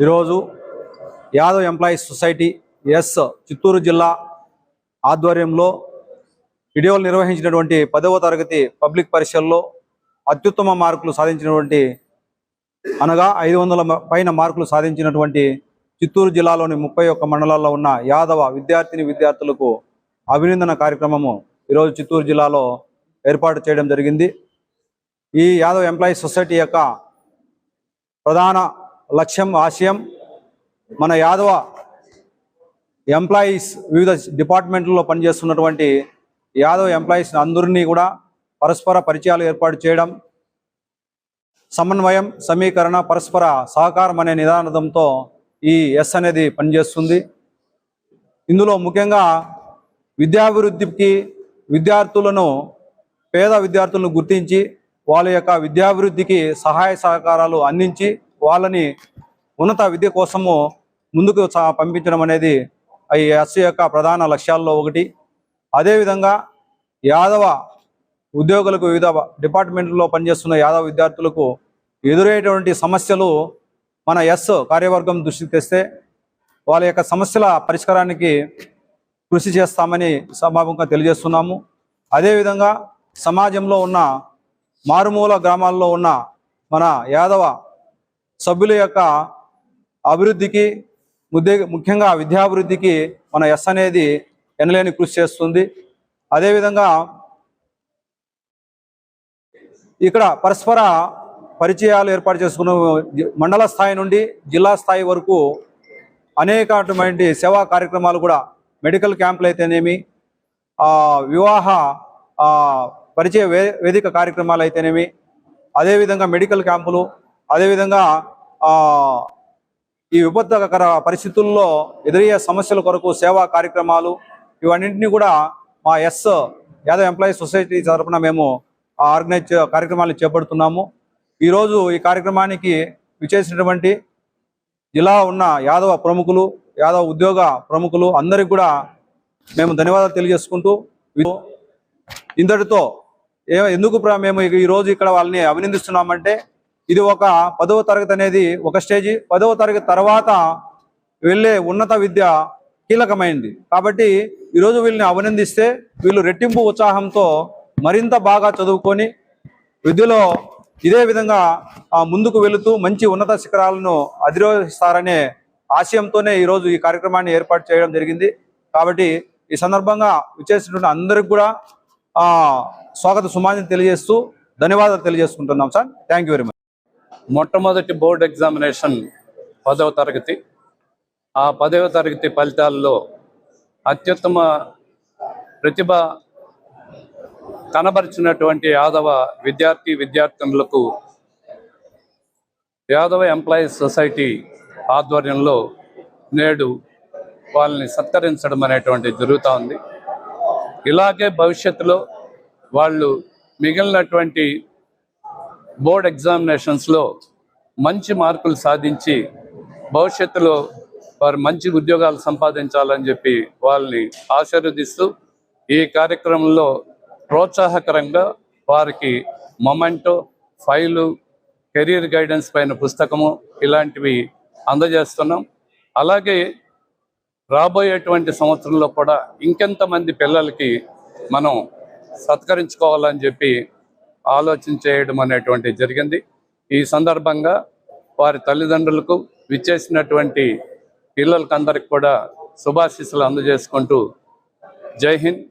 ఈరోజు Yadav employees society S Chittoor జిల్లా ఆధ్వర్యంలో ఇటీవల నిర్వహించినటువంటి పదవ తరగతి పబ్లిక్ పరీక్షల్లో అత్యుత్తమ మార్కులు సాధించినటువంటి అనగా ఐదు వందల పైన మార్కులు సాధించినటువంటి చిత్తూరు జిల్లాలోని ముప్పై ఒక్క మండలాల్లో ఉన్న యాదవ విద్యార్థిని విద్యార్థులకు అభినందన కార్యక్రమము ఈరోజు చిత్తూరు జిల్లాలో ఏర్పాటు చేయడం జరిగింది. ఈ యాదవ్ ఎంప్లాయీస్ సొసైటీ యొక్క ప్రధాన లక్ష్యం ఆశయం మన యాదవ ఎంప్లాయీస్ వివిధ డిపార్ట్మెంట్లలో పనిచేస్తున్నటువంటి యాదవ ఎంప్లాయీస్ అందరినీ కూడా పరస్పర పరిచయాలు ఏర్పాటు చేయడం సమన్వయం సమీకరణ పరస్పర సహకారం అనే నిదానంతో ఈ ఎస్ అనేది పనిచేస్తుంది. ఇందులో ముఖ్యంగా విద్యాభివృద్ధికి విద్యార్థులను పేద విద్యార్థులను గుర్తించి వాళ్ళ యొక్క విద్యాభివృద్ధికి సహాయ సహకారాలు అందించి వాళ్ళని ఉన్నత విద్య కోసము ముందుకు సా- పంపించడం అనేది ఈ ఎస్ యొక్క ప్రధాన లక్ష్యాల్లో ఒకటి. అదేవిధంగా యాదవ ఉద్యోగులకు వివిధ డిపార్ట్మెంట్లో పనిచేస్తున్న యాదవ విద్యార్థులకు ఎదురయ్యేటువంటి సమస్యలు మన ఎస్ కార్యవర్గం దృష్టికి తెస్తే వాళ్ళ యొక్క సమస్యల పరిష్కారానికి కృషి చేస్తామని సభాముఖంగా తెలియజేస్తున్నాము. అదేవిధంగా సమాజంలో ఉన్న మారుమూల గ్రామాల్లో ఉన్న మన యాదవ సభ్యుల యొక్క అభివృద్ధికి ముద్దే ముఖ్యంగా విద్యాభివృద్ధికి మన ఎస్ అనేది ఎనలేని కృషి చేస్తుంది. అదేవిధంగా ఇక్కడ పరస్పర పరిచయాలు ఏర్పాటు చేసుకున్న మండల స్థాయి నుండి జిల్లా స్థాయి వరకు అనేకటువంటి సేవా కార్యక్రమాలు కూడా మెడికల్ క్యాంపులు అయితేనేమి వివాహ పరిచయ వే వేదిక కార్యక్రమాలు అయితేనేమి అదేవిధంగా మెడికల్ క్యాంపులు అదేవిధంగా ఆ, ఈ విపత్తుకర పరిస్థితుల్లో ఎదురయ్యే సమస్యల కొరకు సేవా కార్యక్రమాలు ఇవన్నింటినీ కూడా మా ఎస్ యాదవ్ ఎంప్లాయీ సొసైటీ తరఫున మేము ఆర్గనైజ్ కార్యక్రమాలు చేపడుతున్నాము. ఈరోజు ఈ కార్యక్రమానికి విచేసినటువంటి జిల్లా ఉన్న యాదవ ప్రముఖులు యాదవ ఉద్యోగ ప్రముఖులు అందరికి కూడా మేము ధన్యవాదాలు తెలియజేసుకుంటూ ఇంతటితో ఏ ఎందుకు మేము ఈ రోజు ఇక్కడ వాళ్ళని అభినందిస్తున్నామంటే ఇది ఒక పదవ తరగతి అనేది ఒక స్టేజీ. పదవ తరగతి తర్వాత వెళ్ళే ఉన్నత విద్య కీలకమైంది. కాబట్టి ఈరోజు వీళ్ళని అభినందిస్తే వీళ్ళు రెట్టింపు ఉత్సాహంతో మరింత బాగా చదువుకొని విద్యలో ఇదే విధంగా ముందుకు వెళుతూ మంచి ఉన్నత శిఖరాలను అధిరోహిస్తారనే ఆశయంతోనే ఈరోజు ఈ కార్యక్రమాన్ని ఏర్పాటు చేయడం జరిగింది. కాబట్టి ఈ సందర్భంగా విచ్చేసినటువంటి అందరికి కూడా స్వాగత సుమాన్ని తెలియజేస్తూ ధన్యవాదాలు తెలియజేసుకుంటున్నాం sir. Thank you very much మొట్టమొదటి బోర్డు ఎగ్జామినేషన్ పదవ తరగతి. ఆ పదవ తరగతి ఫలితాల్లో అత్యుత్తమ ప్రతిభ కనబరిచినటువంటి యాదవ విద్యార్థి విద్యార్థినులకు యాదవ ఎంప్లాయీస్ సొసైటీ ఆధ్వర్యంలో నేడు వాళ్ళని సత్కరించడం అనేటువంటి జరుగుతూ ఉంది. ఇలాగే భవిష్యత్తులో వాళ్ళు మిగిలినటువంటి బోర్డ్ ఎగ్జామినేషన్స్లో మంచి మార్కులు సాధించి భవిష్యత్తులో వారు మంచి ఉద్యోగాలు సంపాదించాలని చెప్పి వాళ్ళని ఆశీర్వదిస్తూ ఈ కార్యక్రమంలో ప్రోత్సాహకరంగా వారికి మొమెంటో ఫైలు కెరీర్ గైడెన్స్ పైన పుస్తకము ఇలాంటివి అందజేస్తున్నాం. అలాగే రాబోయేటువంటి సంవత్సరంలో కూడా ఇంకెంతమంది పిల్లలకి మనం సత్కరించుకోవాలని చెప్పి ఆలోచన చేయడం అనేటువంటి జరిగింది. ఈ సందర్భంగా వారి తల్లిదండ్రులకు విచ్చేసినటువంటి పిల్లలకందరికి కూడా శుభాశీస్సులు అందజేసుకుంటూ జై హింద్.